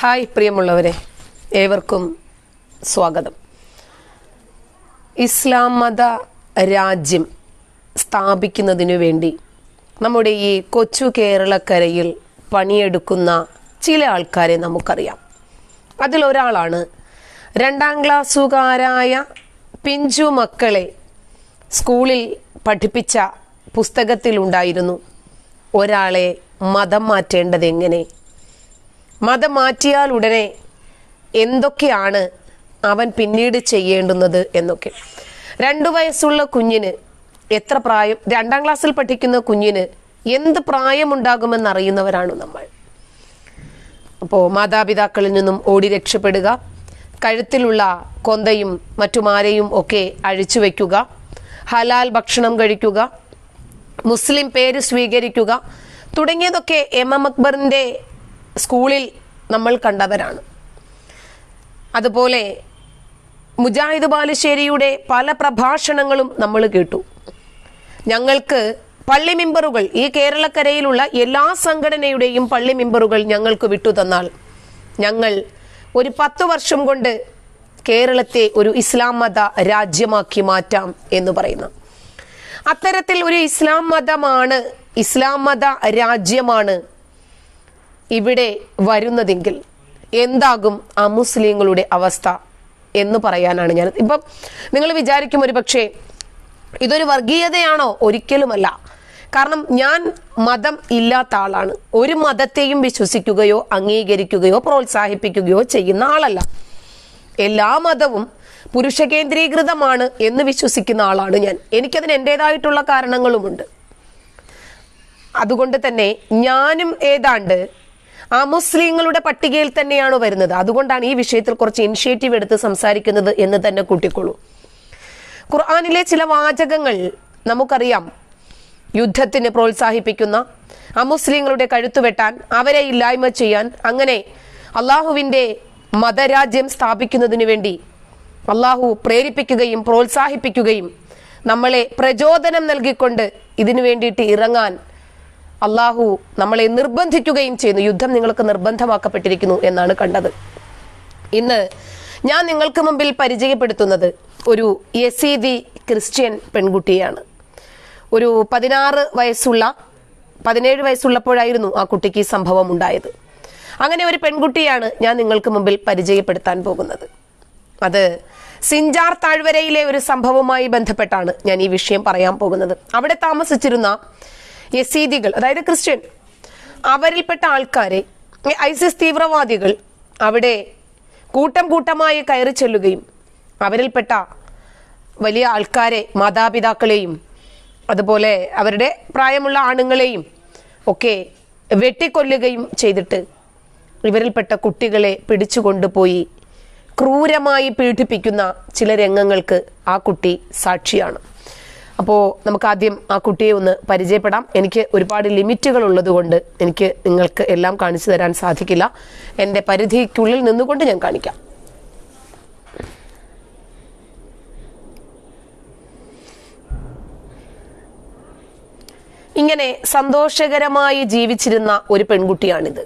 Hi പ്രിയമുള്ളവരെ ഏവർക്കും സ്വാഗതം. ഇസ്ലാം മത രാജ്യം സ്ഥാപിക്കുന്നതിനു വേണ്ടി നമ്മുടെ ഈ കൊച്ചു കേരളക്കരയിൽ പണിയെടുക്കുന്ന ചില ആൾക്കാരെ നമുക്കറിയാം. അതിലൊരാളാണ് രണ്ടാം ക്ലാസ്സുകാരായ പിഞ്ചു മക്കളെ സ്കൂളിൽ പഠിപ്പിച്ച പുസ്തകത്തിലുണ്ടായിരുന്നു. ഒരാളെ മതം മാറ്റേണ്ടത് എങ്ങനെ മതം മാറ്റിയാൽ ഉടനെ എന്തൊക്കെയാണ് അവൻ പിന്നീട് ചെയ്യേണ്ടുന്നത് എന്നൊക്കെ. രണ്ടു വയസ്സുള്ള കുഞ്ഞിന് എത്ര പ്രായം രണ്ടാം ക്ലാസ്സിൽ പഠിക്കുന്ന കുഞ്ഞിന് എന്ത് പ്രായമുണ്ടാകുമെന്ന് അറിയുന്നവരാണ് നമ്മൾ. അപ്പോൾ മാതാപിതാക്കളിൽ നിന്നും ഓടി രക്ഷപ്പെടുക കഴുത്തിലുള്ള കൊന്തയും മറ്റുമാരെയും ഒക്കെ അഴിച്ചു വയ്ക്കുക ഹലാൽ ഭക്ഷണം കഴിക്കുക മുസ്ലിം പേര് സ്വീകരിക്കുക തുടങ്ങിയതൊക്കെ എം എം അക്ബറിന്റെ സ്കൂളിൽ നമ്മൾ കണ്ടവരാണ്. അതുപോലെ മുജാഹിദ് ബാലുശ്ശേരിയുടെ പല പ്രഭാഷണങ്ങളും നമ്മൾ കേട്ടു. ഞങ്ങൾക്ക് പള്ളി മെമ്പറുകൾ ഈ കേരളക്കരയിലുള്ള എല്ലാ സംഘടനയുടെയും പള്ളി മെമ്പറുകൾ ഞങ്ങൾക്ക് വിട്ടു തന്നാൽ ഞങ്ങൾ ഒരു പത്തു വർഷം കൊണ്ട് കേരളത്തെ ഒരു ഇസ്ലാം മത രാജ്യമാക്കി മാറ്റാം എന്ന് പറയുന്നു. അത്തരത്തിൽ ഒരു ഇസ്ലാം മതമാണ് ഇസ്ലാം മത രാജ്യമാണ് ഇവിടെ വരുന്നതെങ്കിൽ എന്താകും ആ മുസ്ലിങ്ങളുടെ അവസ്ഥ എന്ന് പറയാനാണ് ഞാൻ ഇപ്പം നിങ്ങൾ വിചാരിക്കും ഒരു പക്ഷേ ഇതൊരു വർഗീയതയാണോ? ഒരിക്കലുമല്ല. കാരണം ഞാൻ മതം ഇല്ലാത്ത ആളാണ്. ഒരു മതത്തെയും വിശ്വസിക്കുകയോ അംഗീകരിക്കുകയോ പ്രോത്സാഹിപ്പിക്കുകയോ ചെയ്യുന്ന ആളല്ല. എല്ലാ മതവും പുരുഷ കേന്ദ്രീകൃതമാണ് എന്ന് വിശ്വസിക്കുന്ന ആളാണ് ഞാൻ. എനിക്കതിന് എന്റെതായിട്ടുള്ള കാരണങ്ങളുമുണ്ട്. അതുകൊണ്ട് തന്നെ ഞാനും ഏതാണ്ട് ആ മുസ്ലിങ്ങളുടെ പട്ടികയിൽ തന്നെയാണ് വരുന്നത്? അതുകൊണ്ടാണ് ഈ വിഷയത്തിൽ കുറച്ച് ഇനിഷ്യേറ്റീവ് എടുത്ത് സംസാരിക്കുന്നത് എന്ന് തന്നെ കൂട്ടിക്കൊള്ളൂ ഖുർആാനിലെ ചില വാചകങ്ങൾ നമുക്കറിയാം. യുദ്ധത്തിന് പ്രോത്സാഹിപ്പിക്കുന്ന അമുസ്ലിങ്ങളുടെ കഴുത്തുവെട്ടാൻ അവരെ ഇല്ലായ്മ ചെയ്യാൻ അങ്ങനെ അള്ളാഹുവിന്റെ മതരാജ്യം സ്ഥാപിക്കുന്നതിനു വേണ്ടി അള്ളാഹു പ്രേരിപ്പിക്കുകയും പ്രോത്സാഹിപ്പിക്കുകയും നമ്മളെ പ്രചോദനം നൽകിക്കൊണ്ട് ഇതിനു വേണ്ടിയിട്ട് ഇറങ്ങാൻ അള്ളാഹു നമ്മളെ നിർബന്ധിക്കുകയും ചെയ്യുന്നു. യുദ്ധം നിങ്ങൾക്ക് നിർബന്ധമാക്കപ്പെട്ടിരിക്കുന്നു എന്നാണ് കണ്ടത്. ഇന്ന് ഞാൻ നിങ്ങൾക്ക് മുമ്പിൽ പരിചയപ്പെടുത്തുന്നത് ഒരു യസീദി ക്രിസ്ത്യൻ പെൺകുട്ടിയാണ്. ഒരു പതിനാറ് വയസ്സുള്ള പതിനേഴ് വയസ്സുള്ളപ്പോഴായിരുന്നു ആ കുട്ടിക്ക് സംഭവം ഉണ്ടായത്. അങ്ങനെ ഒരു പെൺകുട്ടിയാണ് ഞാൻ നിങ്ങൾക്ക് മുമ്പിൽ പരിചയപ്പെടുത്താൻ പോകുന്നത്. അത് സിഞ്ചാർ താഴ്വരയിലെ ഒരു സംഭവവുമായി ബന്ധപ്പെട്ടാണ് ഞാൻ ഈ വിഷയം പറയാൻ പോകുന്നത്. അവിടെ താമസിച്ചിരുന്ന യസീദികൾ അതായത് ക്രിസ്ത്യൻ അവരിൽപ്പെട്ട ആൾക്കാരെ ഐസിസ് തീവ്രവാദികൾ അവിടെ കൂട്ടം കൂട്ടമായി കയറി ചെല്ലുകയും അവരിൽപ്പെട്ട വലിയ ആൾക്കാരെ മാതാപിതാക്കളെയും അതുപോലെ അവരുടെ പ്രായമുള്ള ആണുങ്ങളെയും ഒക്കെ വെട്ടിക്കൊല്ലുകയും ചെയ്തിട്ട് ഇവരിൽപ്പെട്ട കുട്ടികളെ പിടിച്ചുകൊണ്ടുപോയി ക്രൂരമായി പീഡിപ്പിക്കുന്ന ചില രംഗങ്ങൾക്ക് ആ കുട്ടി സാക്ഷിയാണ്. അപ്പോൾ നമുക്ക് ആദ്യം ആ കുട്ടിയെ ഒന്ന് പരിചയപ്പെടാം. എനിക്ക് ഒരുപാട് ലിമിറ്റുകൾ ഉള്ളതുകൊണ്ട് എനിക്ക് നിങ്ങൾക്ക് എല്ലാം കാണിച്ചു തരാൻ സാധിക്കില്ല. എന്റെ പരിധിക്കുള്ളിൽ നിന്നുകൊണ്ട് ഞാൻ കാണിക്കാം. ഇങ്ങനെ സന്തോഷകരമായി ജീവിച്ചിരുന്ന ഒരു പെൺകുട്ടിയാണിത്.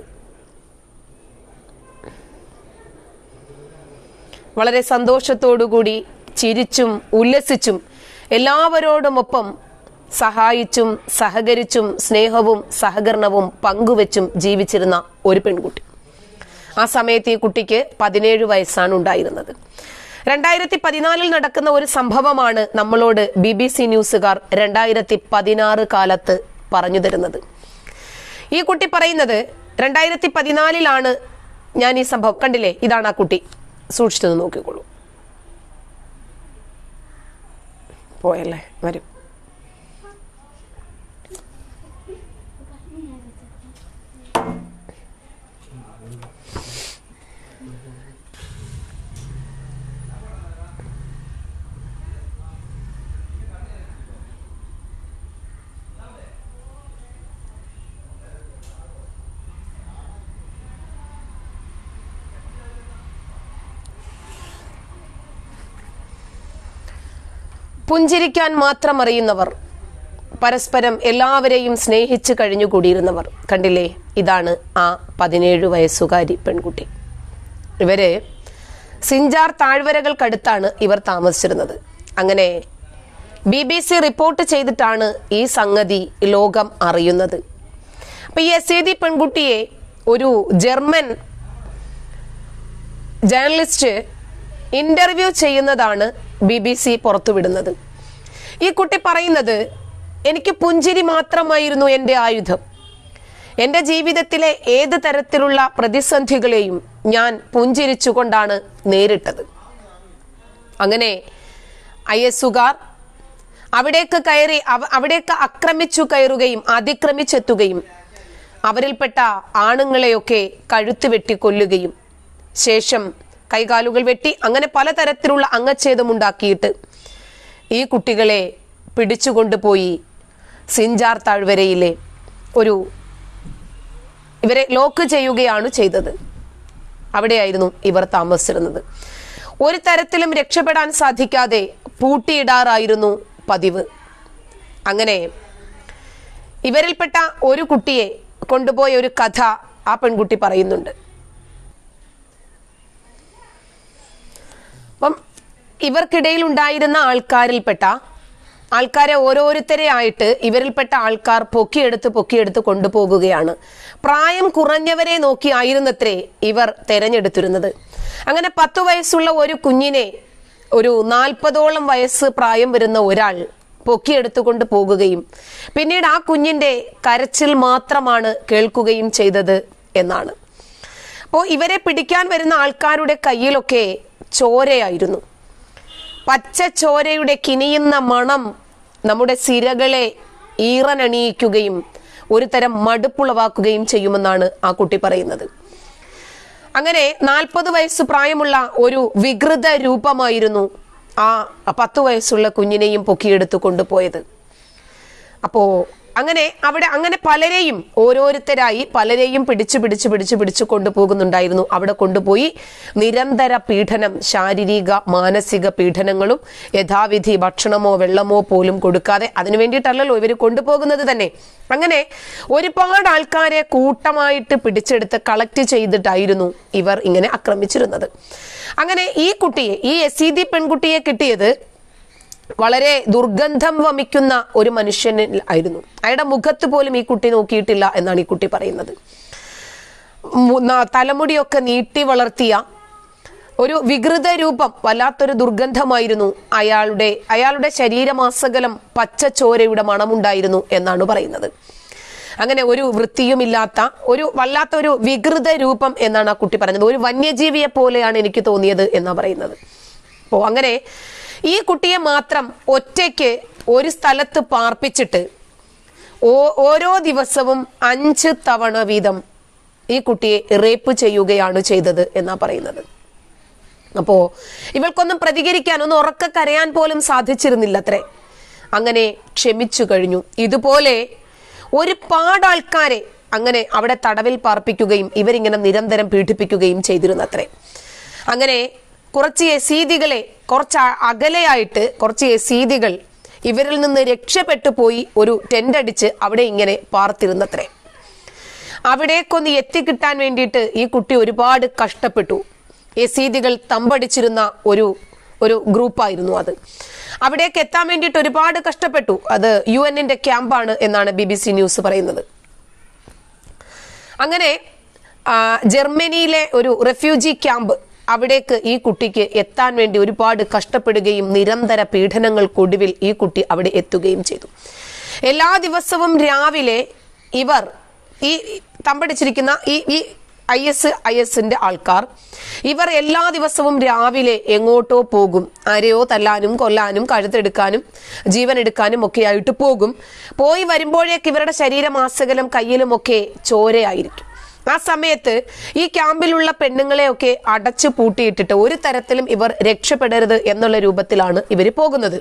വളരെ സന്തോഷത്തോടുകൂടി ചിരിച്ചും ഉല്ലസിച്ചും എല്ലാവരോടുമൊപ്പം സഹായിച്ചും സഹകരിച്ചും സ്നേഹവും സഹകരണവും പങ്കുവെച്ചും ജീവിച്ചിരുന്ന ഒരു പെൺകുട്ടി. ആ സമയത്ത് ഈ കുട്ടിക്ക് പതിനേഴ് വയസ്സാണ് ഉണ്ടായിരുന്നത്. രണ്ടായിരത്തി പതിനാലിൽ നടക്കുന്ന ഒരു സംഭവമാണ് നമ്മളോട് ബി ബി സി ന്യൂസുകാർ രണ്ടായിരത്തി പതിനാറ് കാലത്ത് പറഞ്ഞു തരുന്നത്. ഈ കുട്ടി പറയുന്നത് രണ്ടായിരത്തി പതിനാലിലാണ് ഞാൻ ഈ സംഭവം കണ്ടില്ലേ? ഇതാണ് ആ കുട്ടി. സൂക്ഷിച്ചത് നോക്കിക്കോളൂ. പോയല്ലേ? വരും. പുഞ്ചിരിക്കാൻ മാത്രം അറിയുന്നവർ പരസ്പരം എല്ലാവരെയും സ്നേഹിച്ച് കഴിഞ്ഞുകൂടിയിരുന്നവർ. കണ്ടില്ലേ? ഇതാണ് ആ പതിനേഴ് വയസ്സുകാരി പെൺകുട്ടി. ഇവർ സിഞ്ചാർ താഴ്വരകൾക്കടുത്താണ് ഇവർ താമസിച്ചിരുന്നത്. അങ്ങനെ ബി ബി സി റിപ്പോർട്ട് ചെയ്തിട്ടാണ് ഈ സംഗതി ലോകം അറിയുന്നത്. അപ്പൊ ഈ എസേദി പെൺകുട്ടിയെ ഒരു ജർമ്മൻ ജേർണലിസ്റ്റ് ഇന്റർവ്യൂ ചെയ്യുന്നതാണ് ബി ബി സി പുറത്തുവിടുന്നത്. ഈ കുട്ടി പറയുന്നത് എനിക്ക് പുഞ്ചിരി മാത്രമായിരുന്നു എന്റെ ആയുധം. എന്റെ ജീവിതത്തിലെ ഏത് തരത്തിലുള്ള പ്രതിസന്ധികളെയും ഞാൻ പുഞ്ചിരിച്ചുകൊണ്ടാണ് നേരിട്ടത്. അങ്ങനെ ഐ എസുകാർ അവിടേക്ക് കയറി അവ- അവിടേക്ക് ആക്രമിച്ചു കയറുകയും അതിക്രമിച്ചെത്തുകയും അവരിൽപ്പെട്ട ആണുങ്ങളെയൊക്കെ കഴുത്ത് വെട്ടി കൊല്ലുകയും ശേഷം കൈകാലുകൾ വെട്ടി അങ്ങനെ പലതരത്തിലുള്ള അംഗച്ഛേദമുണ്ടാക്കിയിട്ട് ഈ കുട്ടികളെ പിടിച്ചുകൊണ്ടുപോയി സിഞ്ചാർ താഴ്വരയിലെ ഒരു ഇവരെ ലോക്ക് ചെയ്യുകയാണ് ചെയ്തത്. അവിടെയായിരുന്നു ഇവർ താമസിച്ചിരുന്നത്. ഒരു തരത്തിലും രക്ഷപ്പെടാൻ സാധിക്കാതെ പൂട്ടിയിടാറായിരുന്നു പതിവ്. അങ്ങനെ ഇവരിൽപ്പെട്ട ഒരു കുട്ടിയെ കൊണ്ടുപോയ ഒരു കഥ ആ പെൺകുട്ടി പറയുന്നുണ്ട് അപ്പം ഇവർക്കിടയിൽ ഉണ്ടായിരുന്ന ആൾക്കാരിൽപ്പെട്ട ആൾക്കാരെ ഓരോരുത്തരെ ആയിട്ട് ഇവരിൽപ്പെട്ട ആൾക്കാർ പൊക്കിയെടുത്ത് പൊക്കിയെടുത്ത് കൊണ്ടുപോകുകയാണ്. പ്രായം കുറഞ്ഞവരെ നോക്കി ആയിരുന്നത്രേ ഇവർ തെരഞ്ഞെടുത്തിരുന്നത്. അങ്ങനെ പത്തു വയസ്സുള്ള ഒരു കുഞ്ഞിനെ ഒരു നാൽപ്പതോളം വയസ്സ് പ്രായം വരുന്ന ഒരാൾ പൊക്കിയെടുത്തുകൊണ്ട് പോകുകയും പിന്നീട് ആ കുഞ്ഞിന്റെ കരച്ചിൽ മാത്രമാണ് കേൾക്കുകയും ചെയ്തത് എന്നാണ്. അപ്പോൾ ഇവരെ പിടിക്കാൻ വരുന്ന ആൾക്കാരുടെ കയ്യിലൊക്കെ ചോരയായിരുന്നു. പച്ച ചോരയുടെ കിനിയുന്ന മണം നമ്മുടെ സിരകളെ ഈറനണിയിക്കുകയും ഒരു തരം മടുപ്പുളവാക്കുകയും ചെയ്യുമെന്നാണ് ആ കുട്ടി പറയുന്നത്. അങ്ങനെ നാൽപ്പത് വയസ്സ് പ്രായമുള്ള ഒരു വികൃത രൂപമായിരുന്നു ആ പത്തു വയസ്സുള്ള കുഞ്ഞിനെയും പൊക്കിയെടുത്ത് കൊണ്ടുപോയത്. അപ്പോ അങ്ങനെ അവിടെ അങ്ങനെ പലരെയും ഓരോരുത്തരായി പലരെയും പിടിച്ചു പിടിച്ചു പിടിച്ചു പിടിച്ചു കൊണ്ടുപോകുന്നുണ്ടായിരുന്നു. അവിടെ കൊണ്ടുപോയി നിരന്തര പീഡനം ശാരീരിക മാനസിക പീഡനങ്ങളും യഥാവിധി ഭക്ഷണമോ വെള്ളമോ പോലും കൊടുക്കാതെ അതിനു വേണ്ടിയിട്ടല്ലല്ലോ ഇവർ കൊണ്ടുപോകുന്നത് തന്നെ. അങ്ങനെ ഒരുപാട് ആൾക്കാരെ കൂട്ടമായിട്ട് പിടിച്ചെടുത്ത് കളക്ട് ചെയ്തിട്ടായിരുന്നു ഇവർ ഇങ്ങനെ ആക്രമിച്ചിരുന്നത്. അങ്ങനെ ഈ കുട്ടിയെ ഈ എസ് പെൺകുട്ടിയെ കിട്ടിയത് വളരെ ദുർഗന്ധം വമിക്കുന്ന ഒരു മനുഷ്യനിൽ ആയിരുന്നു. അയാളുടെ മുഖത്ത് പോലും ഈ കുട്ടി നോക്കിയിട്ടില്ല എന്നാണ് ഈ കുട്ടി പറയുന്നത്. തലമുടിയൊക്കെ നീട്ടി വളർത്തിയ ഒരു വികൃത രൂപം വല്ലാത്തൊരു ദുർഗന്ധമായിരുന്നു അയാളുടെ അയാളുടെ ശരീരമാസകലം പച്ച ചോരയുടെ മണമുണ്ടായിരുന്നു എന്നാണ് പറയുന്നത്. അങ്ങനെ ഒരു വൃത്തിയുമില്ലാത്ത ഒരു വല്ലാത്തൊരു വികൃത രൂപം എന്നാണ് ആ കുട്ടി പറഞ്ഞത് ഒരു വന്യജീവിയെ പോലെയാണ് എനിക്ക് തോന്നിയത് എന്നാണ് പറയുന്നത്. അപ്പോൾ അങ്ങനെ ഈ കുട്ടിയെ മാത്രം ഒറ്റയ്ക്ക് ഒരു സ്ഥലത്ത് പാർപ്പിച്ചിട്ട് ഓരോ ദിവസവും അഞ്ച് തവണ വീതം ഈ കുട്ടിയെ റേപ്പ് ചെയ്യുകയാണ് ചെയ്തത് എന്നാ പറയുന്നത്. അപ്പോ ഇവൾക്കൊന്നും പ്രതികരിക്കാൻ ഒന്ന് ഉറക്ക കരയാൻ പോലും സാധിച്ചിരുന്നില്ല അത്രേ അങ്ങനെ ക്ഷമിച്ചു കഴിഞ്ഞു. ഇതുപോലെ ഒരുപാട് ആൾക്കാരെ അങ്ങനെ അവിടെ തടവിൽ പാർപ്പിക്കുകയും ഇവരിങ്ങനെ നിരന്തരം പീഡിപ്പിക്കുകയും ചെയ്തിരുന്നത്രേ. അങ്ങനെ കുറച്ച് യസീദികളെ കുറച്ച് അകലെയായിട്ട് കുറച്ച് യസീദികൾ ഇവരിൽ നിന്ന് രക്ഷപ്പെട്ടു പോയി ഒരു ടെന്റ് അടിച്ച് അവിടെ ഇങ്ങനെ പാർത്തിരുന്നത്രേ. അവിടേക്കൊന്ന് എത്തിക്കിട്ടാൻ വേണ്ടിയിട്ട് ഈ കുട്ടി ഒരുപാട് കഷ്ടപ്പെട്ടു. യസീദികൾ തമ്പടിച്ചിരുന്ന ഒരു ഒരു ഗ്രൂപ്പായിരുന്നു അത്. അവിടേക്ക് എത്താൻ വേണ്ടിയിട്ട് ഒരുപാട് കഷ്ടപ്പെട്ടു. അത് യു എന്നിന്റെ ക്യാമ്പാണ് എന്നാണ് ബി ബി സി ന്യൂസ് പറയുന്നത്. അങ്ങനെ ജർമ്മനിയിലെ ഒരു റെഫ്യൂജി ക്യാമ്പ് അവിടേക്ക് ഈ കുട്ടിക്ക് എത്താൻ വേണ്ടി ഒരുപാട് കഷ്ടപ്പെടുകയും നിരന്തര പീഡനങ്ങൾക്കൊടുവിൽ ഈ കുട്ടി അവിടെ എത്തുകയും ചെയ്തു. എല്ലാ ദിവസവും രാവിലെ ഇവർ ഈ തമ്പടിച്ചിരിക്കുന്ന ഈ ഈ ഐ എസ് ഐ എസിന്റെ ആൾക്കാർ ഇവർ എല്ലാ ദിവസവും രാവിലെ എങ്ങോട്ടോ പോകും. ആരെയോ തല്ലാനും കൊല്ലാനും കഴുത്തെടുക്കാനും ജീവൻ എടുക്കാനും ഒക്കെ ആയിട്ട് പോകും. പോയി വരുമ്പോഴേക്ക് ഇവരുടെ ശരീരമാസകലം കയ്യിലുമൊക്കെ ചോരയായിരിക്കും. ആ സമയത്ത് ഈ ക്യാമ്പിലുള്ള പെണ്ണുങ്ങളെയൊക്കെ അടച്ചു പൂട്ടിയിട്ടിട്ട് ഒരു തരത്തിലും ഇവർ രക്ഷപ്പെടരുത് എന്നുള്ള രൂപത്തിലാണ് ഇവർ പോകുന്നത്.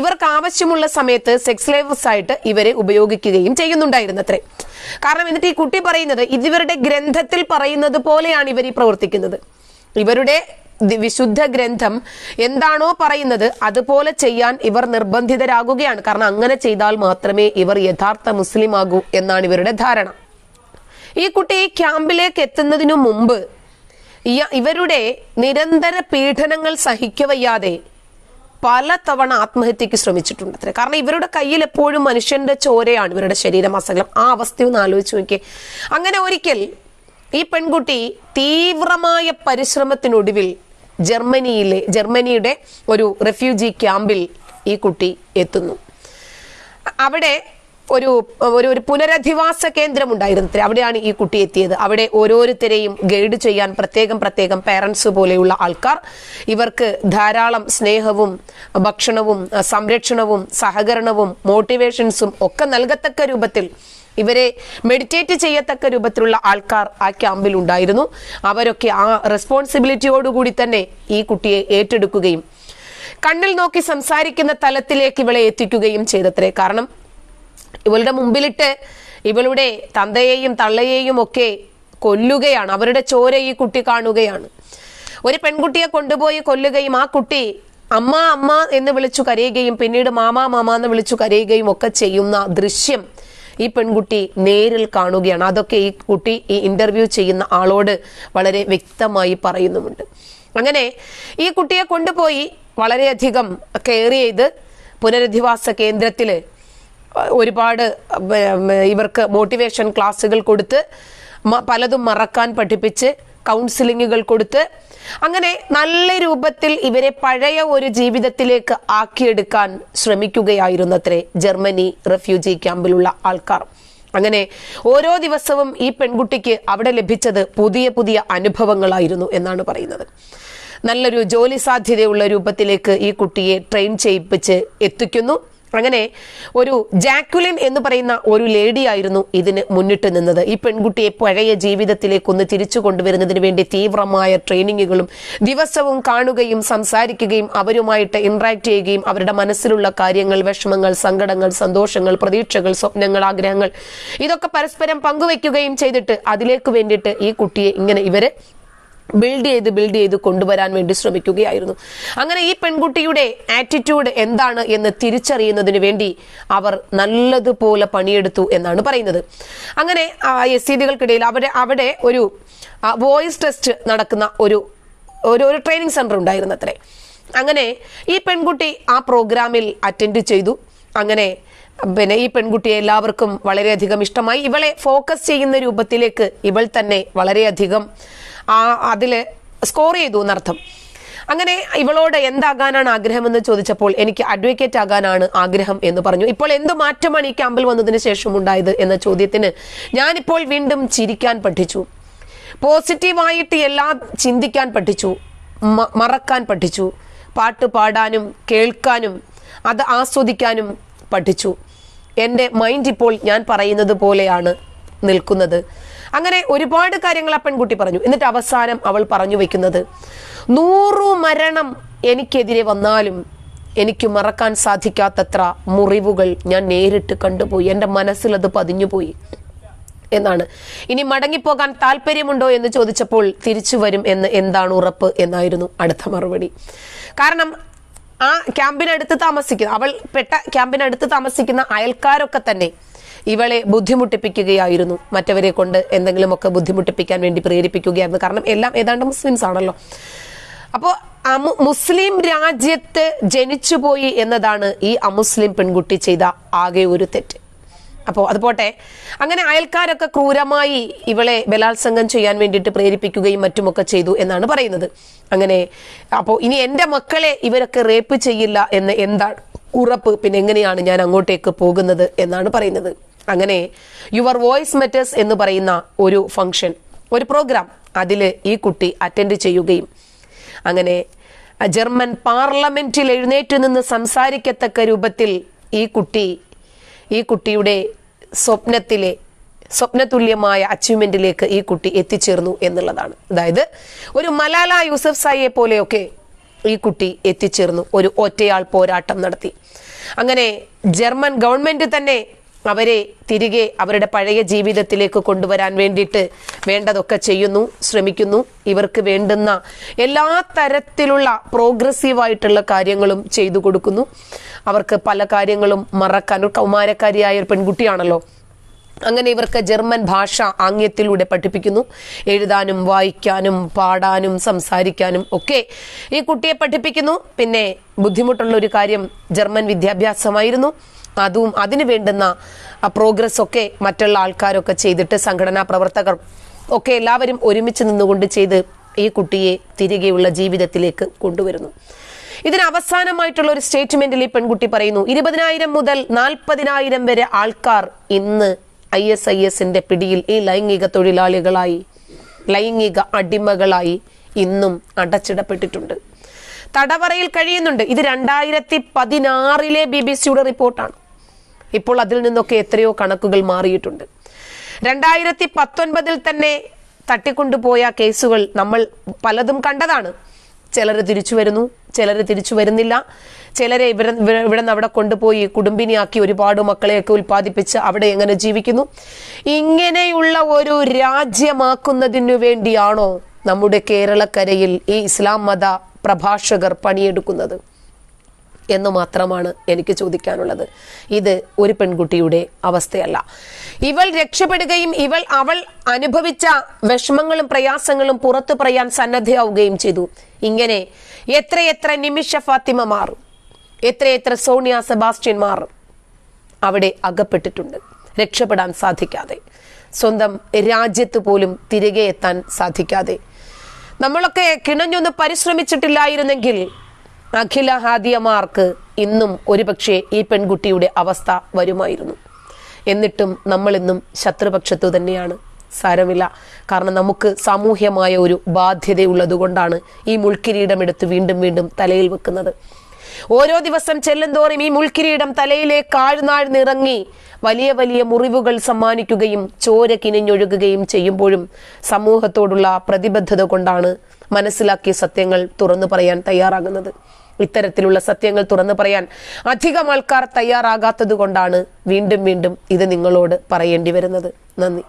ഇവർക്ക് ആവശ്യമുള്ള സമയത്ത് സെക്സ് ലൈവേഴ്സ് ആയിട്ട് ഇവരെ ഉപയോഗിക്കുകയും ചെയ്യുന്നുണ്ടായിരുന്നത്രേ. കാരണം എന്നിട്ട് ഈ കുട്ടി പറയുന്നത് ഇതിവരുടെ ഗ്രന്ഥത്തിൽ പറയുന്നത് പോലെയാണ് ഇവർ ഈ പ്രവർത്തിക്കുന്നത്. ഇവരുടെ വിശുദ്ധ ഗ്രന്ഥം എന്താണോ പറയുന്നത് അതുപോലെ ചെയ്യാൻ ഇവർ നിർബന്ധിതരാകുകയാണ്. കാരണം അങ്ങനെ ചെയ്താൽ മാത്രമേ ഇവർ യഥാർത്ഥ മുസ്ലിം ആകൂ എന്നാണ് ഇവരുടെ ധാരണ. ഈ കുട്ടി ക്യാമ്പിലേക്ക് എത്തുന്നതിനു മുമ്പ് ഇവരുടെ നിരന്തര പീഡനങ്ങൾ സഹിക്കവയ്യാതെ പലതവണ ആത്മഹത്യക്ക് ശ്രമിച്ചിട്ടുണ്ട് അത്ര. കാരണം ഇവരുടെ കയ്യിൽ എപ്പോഴും മനുഷ്യന്റെ ചോരയാണ് ഇവരുടെ ശരീരമാസകലം ആ അവസ്ഥ ഒന്ന് ആലോചിച്ച് നോക്കിയേ. അങ്ങനെ ഒരിക്കൽ ഈ പെൺകുട്ടി തീവ്രമായ പരിശ്രമത്തിനൊടുവിൽ ജർമ്മനിയിലെ ജർമ്മനിയുടെ ഒരു റെഫ്യൂജി ക്യാമ്പിൽ ഈ കുട്ടി എത്തുന്നു. അവിടെ ഒരു ഒരു ഒരു പുനരധിവാസ കേന്ദ്രം ഉണ്ടായിരുന്നു അവിടെയാണ് ഈ കുട്ടി എത്തിയത്. അവിടെ ഓരോരുത്തരെയും ഗൈഡ് ചെയ്യാൻ പ്രത്യേകം പ്രത്യേകം പേരൻസ് പോലെയുള്ള ആൾക്കാർ. ഇവർക്ക് ധാരാളം സ്നേഹവും ഭക്ഷണവും സംരക്ഷണവും സഹകരണവും മോട്ടിവേഷൻസും ഒക്കെ നൽകത്തക്ക രൂപത്തിൽ ഇവരെ മെഡിറ്റേറ്റ് ചെയ്യത്തക്ക രൂപത്തിലുള്ള ആൾക്കാർ ആ ക്യാമ്പിൽ ഉണ്ടായിരുന്നു. അവരൊക്കെ ആ റെസ്പോൺസിബിലിറ്റിയോടുകൂടി തന്നെ ഈ കുട്ടിയെ ഏറ്റെടുക്കുകയും കണ്ണിൽ നോക്കി സംസാരിക്കുന്ന തലത്തിലേക്ക് ഇവളെ എത്തിക്കുകയും ചെയ്തത്രേ. കാരണം ഇവളുടെ മുമ്പിലിട്ട് ഇവളുടെ തന്തയെയും തള്ളയെയും ഒക്കെ കൊല്ലുകയാണ്. അവരുടെ ചോര ഈ കുട്ടി കാണുകയാണ്. ഒരു പെൺകുട്ടിയെ കൊണ്ടുപോയി കൊല്ലുകയും ആ കുട്ടി അമ്മ അമ്മ എന്ന് വിളിച്ചു കരയുകയും പിന്നീട് മാമാ മാമ എന്ന് വിളിച്ചു കരയുകയും ഒക്കെ ചെയ്യുന്ന ദൃശ്യം ഈ പെൺകുട്ടി നേരിൽ കാണുകയാണ്. അതൊക്കെ ഈ കുട്ടി ഈ ഇന്റർവ്യൂ ചെയ്യുന്ന ആളോട് വളരെ വ്യക്തമായി പറയുന്നുമുണ്ട്. അങ്ങനെ ഈ കുട്ടിയെ കൊണ്ടുപോയി വളരെയധികം കെയർ ചെയ്ത് പുനരധിവാസ കേന്ദ്രത്തിൽ ഒരുപാട് ഇവർക്ക് മോട്ടിവേഷൻ ക്ലാസ്സുകൾ കൊടുത്ത് പലതും മറക്കാൻ പഠിപ്പിച്ച് കൗൺസിലിങ്ങുകൾ കൊടുത്ത് അങ്ങനെ നല്ല രൂപത്തിൽ ഇവരെ പഴയ ഒരു ജീവിതത്തിലേക്ക് ആക്കിയെടുക്കാൻ ശ്രമിക്കുകയായിരുന്നത്രേ ജർമ്മനി റെഫ്യൂജി ക്യാമ്പിലുള്ള ആൾക്കാർ. അങ്ങനെ ഓരോ ദിവസവും ഈ പെൺകുട്ടിക്ക് അവിടെ ലഭിച്ചത് പുതിയ പുതിയ അനുഭവങ്ങളായിരുന്നു എന്നാണ് പറയുന്നത്. നല്ലൊരു ജോലി സാധ്യതയുള്ള രൂപത്തിലേക്ക് ഈ കുട്ടിയെ ട്രെയിൻ ചെയ്യിപ്പിച്ച് എത്തിക്കുന്നു. അങ്ങനെ ഒരു ജാക്വലിൻ എന്ന് പറയുന്ന ഒരു ലേഡി ആയിരുന്നു ഇതിന് മുന്നിട്ട് നിന്നത്. ഈ പെൺകുട്ടിയെ പഴയ ജീവിതത്തിലേക്ക് ഒന്ന് തിരിച്ചു കൊണ്ടുവരുന്നതിന് വേണ്ടി തീവ്രമായ ട്രെയിനിങ്ങുകളും ദിവസവും കാണുകയും സംസാരിക്കുകയും അവരുമായിട്ട് ഇന്ററാക്ട് ചെയ്യുകയും അവരുടെ മനസ്സിലുള്ള കാര്യങ്ങൾ വിഷമങ്ങൾ സങ്കടങ്ങൾ സന്തോഷങ്ങൾ പ്രതീക്ഷകൾ സ്വപ്നങ്ങൾ ആഗ്രഹങ്ങൾ ഇതൊക്കെ പരസ്പരം പങ്കുവെക്കുകയും ചെയ്തിട്ട് അതിലേക്ക് വേണ്ടിയിട്ട് ഈ കുട്ടിയെ ഇങ്ങനെ ഇവർ ബിൽഡ് ചെയ്ത് ബിൽഡ് ചെയ്ത് കൊണ്ടുവരാൻ വേണ്ടി ശ്രമിക്കുകയായിരുന്നു. അങ്ങനെ ഈ പെൺകുട്ടിയുടെ ആറ്റിറ്റ്യൂഡ് എന്താണ് എന്ന് തിരിച്ചറിയുന്നതിന് വേണ്ടി അവർ നല്ലതുപോലെ പണിയെടുത്തു എന്നാണ് പറയുന്നത്. അങ്ങനെ എസ് സീതുകൾക്കിടയിൽ അവിടെ അവിടെ ഒരു വോയിസ് ടെസ്റ്റ് നടക്കുന്ന ഒരു ഒരു ഒരു ട്രെയിനിങ് സെന്റർ ഉണ്ടായിരുന്നു അത്രേ. അങ്ങനെ ഈ പെൺകുട്ടി ആ പ്രോഗ്രാമിൽ അറ്റൻഡ് ചെയ്തു. അങ്ങനെ പിന്നെ ഈ പെൺകുട്ടിയെ എല്ലാവർക്കും വളരെയധികം ഇഷ്ടമായി. ഇവളെ ഫോക്കസ് ചെയ്യുന്ന രൂപത്തിലേക്ക് ഇവൾ തന്നെ വളരെയധികം ആ അതിൽ സ്കോർ ചെയ്തു എന്നർത്ഥം. അങ്ങനെ ഇവളോട് എന്താകാനാണ് ആഗ്രഹം എന്ന് ചോദിച്ചപ്പോൾ എനിക്ക് അഡ്വക്കേറ്റ് ആകാനാണ് ആഗ്രഹം എന്ന് പറഞ്ഞു. ഇപ്പോൾ എന്ത് മാറ്റമാണ് ഈ ക്യാമ്പിൽ വന്നതിന് ശേഷം ഉണ്ടായത് എന്ന ചോദ്യത്തിന് ഞാനിപ്പോൾ വീണ്ടും ചിരിക്കാൻ പഠിച്ചു. പോസിറ്റീവായിട്ട് എല്ലാം ചിന്തിക്കാൻ പഠിച്ചു. മറക്കാൻ പഠിച്ചു. പാട്ട് പാടാനും കേൾക്കാനും അത് ആസ്വദിക്കാനും പഠിച്ചു. എന്റെ മൈൻഡ് ഇപ്പോൾ ഞാൻ പറയുന്നത് പോലെയാണ് നിൽക്കുന്നത്. അങ്ങനെ ഒരുപാട് കാര്യങ്ങൾ ആ പെൺകുട്ടി പറഞ്ഞു. എന്നിട്ട് അവസാനം അവൾ പറഞ്ഞു വെക്കുന്നത് നൂറു മരണം എനിക്കെതിരെ വന്നാലും എനിക്ക് മറക്കാൻ സാധിക്കാത്തത്ര മുറിവുകൾ ഞാൻ നേരിട്ട് കണ്ടുപോയി. എന്റെ മനസ്സിൽ അത് പതിഞ്ഞുപോയി. എന്നാണ്. ഇനി മടങ്ങിപ്പോകാൻ താല്പര്യമുണ്ടോ എന്ന് ചോദിച്ചപ്പോൾ തിരിച്ചു വരും എന്ന് എന്താണ് ഉറപ്പ് എന്നായിരുന്നു അടുത്ത മറുപടി. കാരണം ആ ക്യാമ്പിനടുത്ത് താമസിക്കുന്ന അവൾ പെട്ട ക്യാമ്പിനടുത്ത് താമസിക്കുന്ന അയൽക്കാരൊക്കെ തന്നെ ഇവളെ ബുദ്ധിമുട്ടിപ്പിക്കുകയായിരുന്നു മറ്റവരെ കൊണ്ട് എന്തെങ്കിലുമൊക്കെ ബുദ്ധിമുട്ടിപ്പിക്കാൻ വേണ്ടി പ്രേരിപ്പിക്കുകയായിരുന്നു. കാരണം എല്ലാം ഏതാണ്ട് മുസ്ലിംസ് ആണല്ലോ. അപ്പോൾ മുസ്ലിം രാജ്യത്ത് ജനിച്ചുപോയി എന്നതാണ് ഈ അമുസ്ലിം പെൺകുട്ടി ചെയ്ത ആകെ ഒരു തെറ്റ്. അപ്പോൾ അത് പോട്ടെ. അങ്ങനെ അയൽക്കാരൊക്കെ ക്രൂരമായി ഇവളെ ബലാത്സംഗം ചെയ്യാൻ വേണ്ടിയിട്ട് പ്രേരിപ്പിക്കുകയും മറ്റുമൊക്കെ ചെയ്തു എന്നാണ് പറയുന്നത്. അങ്ങനെ അപ്പോൾ ഇനി എന്റെ മക്കളെ ഇവരൊക്കെ റേപ്പ് ചെയ്യില്ല എന്ന് എന്താണ് ഉറപ്പ്? പിന്നെ എങ്ങനെയാണ് ഞാൻ അങ്ങോട്ടേക്ക് പോകുന്നത് എന്നാണ് പറയുന്നത്. അങ്ങനെ യുവർ വോയിസ് മെറ്റേഴ്സ് എന്ന് പറയുന്ന ഒരു ഫംഗ്ഷൻ ഒരു പ്രോഗ്രാം അതിൽ ഈ കുട്ടി അറ്റൻഡ് ചെയ്യുകയും. അങ്ങനെ ജർമ്മൻ പാർലമെന്റിൽ എഴുന്നേറ്റ് നിന്ന് സംസാരിക്കത്തക്ക രൂപത്തിൽ ഈ കുട്ടി ഈ കുട്ടിയുടെ സ്വപ്നത്തിലെ സ്വപ്നതുല്യമായ അച്ചീവ്മെന്റിലേക്ക് ഈ കുട്ടി എത്തിച്ചേർന്നു എന്നുള്ളതാണ്. അതായത് ഒരു മലാല യൂസഫ് സായിയെ പോലെയൊക്കെ ഈ കുട്ടി എത്തിച്ചേർന്നു ഒരു ഒറ്റയാൾ പോരാട്ടം നടത്തി. അങ്ങനെ ജർമ്മൻ ഗവൺമെന്റ് തന്നെ അവരെ തിരികെ അവരുടെ പഴയ ജീവിതത്തിലേക്ക് കൊണ്ടുവരാൻ വേണ്ടിയിട്ട് വേണ്ടതൊക്കെ ചെയ്യുന്നു ശ്രമിക്കുന്നു. ഇവർക്ക് വേണ്ടുന്ന എല്ലാ തരത്തിലുള്ള പ്രോഗ്രസീവായിട്ടുള്ള കാര്യങ്ങളും ചെയ്തു കൊടുക്കുന്നു. അവർക്ക് പല കാര്യങ്ങളും മറക്കാൻ ഒരു കൗമാരക്കാരിയായ ഒരു പെൺകുട്ടിയാണല്ലോ. അങ്ങനെ ഇവർക്ക് ജർമ്മൻ ഭാഷ ആംഗ്യത്തിലൂടെ പഠിപ്പിക്കുന്നു. എഴുതാനും വായിക്കാനും പാടാനും സംസാരിക്കാനും ഒക്കെ ഈ കുട്ടിയെ പഠിപ്പിക്കുന്നു. പിന്നെ ബുദ്ധിമുട്ടുള്ള ഒരു കാര്യം ജർമ്മൻ വിദ്യാഭ്യാസമായിരുന്നു. അതും അതിന് വേണ്ടുന്ന പ്രോഗ്രസ് ഒക്കെ മറ്റുള്ള ആൾക്കാരൊക്കെ ചെയ്തിട്ട് സംഘടനാ പ്രവർത്തകർ ഒക്കെ എല്ലാവരും ഒരുമിച്ച് നിന്നുകൊണ്ട് ചെയ്ത് ഈ കുട്ടിയെ തിരികെയുള്ള ജീവിതത്തിലേക്ക് കൊണ്ടുവരുന്നു. ഇതിന് അവസാനമായിട്ടുള്ള ഒരു സ്റ്റേറ്റ്മെന്റിൽ ഈ പെൺകുട്ടി പറയുന്നു ഇരുപതിനായിരം മുതൽ നാൽപ്പതിനായിരം വരെ ആൾക്കാർ ഇന്ന് ഐ എസ് ഐ എസിന്റെ പിടിയിൽ ഈ ലൈംഗിക തൊഴിലാളികളായി ലൈംഗിക അടിമകളായി ഇന്നും അടച്ചിടപ്പെട്ടിട്ടുണ്ട്. തടവറയിൽ കഴിയുന്നുണ്ട്. ഇത് രണ്ടായിരത്തി പതിനാറിലെ ബി ബി സിയുടെ റിപ്പോർട്ടാണ്. ഇപ്പോൾ അതിൽ നിന്നൊക്കെ എത്രയോ കണക്കുകൾ മാറിയിട്ടുണ്ട്. രണ്ടായിരത്തി പത്തൊൻപതിൽ തന്നെ തട്ടിക്കൊണ്ടുപോയ കേസുകൾ നമ്മൾ പലതും കണ്ടതാണ്. ചിലർ തിരിച്ചു വരുന്നു ചിലർ തിരിച്ചു വരുന്നില്ല. ചിലരെ ഇവിടെ ഇവിടെ നിന്ന് അവിടെ കൊണ്ടുപോയി കുടുംബിനിയാക്കി ഒരുപാട് മക്കളെയൊക്കെ ഉൽപ്പാദിപ്പിച്ച് അവിടെ എങ്ങനെ ജീവിക്കുന്നു? ഇങ്ങനെയുള്ള ഒരു രാജ്യമാക്കുന്നതിനു വേണ്ടിയാണോ നമ്മുടെ കേരളക്കരയിൽ ഈ ഇസ്ലാം മത പ്രഭാഷകർ പണിയെടുക്കുന്നത് എന്ന് മാത്രമാണ് എനിക്ക് ചോദിക്കാനുള്ളത്. ഇത് ഒരു പെൺകുട്ടിയുടെ അവസ്ഥയല്ല. ഇവൾ രക്ഷപ്പെടുകയും ഇവൾ അവൾ അനുഭവിച്ച വിഷമങ്ങളും പ്രയാസങ്ങളും പുറത്തു പറയാൻ സന്നദ്ധയാവുകയും ചെയ്തു. ഇങ്ങനെ എത്രയെത്ര നിമിഷ ഫാത്തിമമാർ എത്രയെത്ര സോണിയ സെബാസ്റ്റ്യന്മാർ അവിടെ അകപ്പെട്ടിട്ടുണ്ട്. രക്ഷപ്പെടാൻ സാധിക്കാതെ. സ്വന്തം രാജ്യത്ത് പോലും തിരികെ എത്താൻ സാധിക്കാതെ. നമ്മളൊക്കെ കിണഞ്ഞൊന്ന് പരിശ്രമിച്ചിട്ടില്ലായിരുന്നെങ്കിൽ അഖില ഹാദിയമാർക്ക് ഇന്നും ഒരുപക്ഷെ ഈ പെൺകുട്ടിയുടെ അവസ്ഥ വരുമായിരുന്നു. എന്നിട്ടും നമ്മളിന്നും ശത്രുപക്ഷത്തു തന്നെയാണ്. സാരമില്ല. കാരണം നമുക്ക് സാമൂഹ്യമായ ഒരു ബാധ്യതയുള്ളത് കൊണ്ടാണ് ഈ മുൾക്കിരീടമെടുത്ത് വീണ്ടും വീണ്ടും തലയിൽ വെക്കുന്നത്. ഓരോ ദിവസം ചെല്ലുന്തോറും ഈ മുൾക്കിരീടം തലയിലേക്ക് ആഴ്ന്നാഴ്ന്നിറങ്ങി വലിയ വലിയ മുറിവുകൾ സമ്മാനിക്കുകയും ചോര കിനിഞ്ഞൊഴുകുകയും ചെയ്യുമ്പോഴും സമൂഹത്തോടുള്ള പ്രതിബദ്ധത കൊണ്ടാണ് മനസ്സിലാക്കിയ സത്യങ്ങൾ തുറന്നു പറയാൻ തയ്യാറാകുന്നത്. ഇത്തരത്തിലുള്ള സത്യങ്ങൾ തുറന്നു പറയാൻ അധികം ആൾക്കാർ തയ്യാറാകാത്തത് കൊണ്ടാണ് വീണ്ടും വീണ്ടും ഇത് നിങ്ങളോട് പറയേണ്ടി വരുന്നത്. നന്ദി.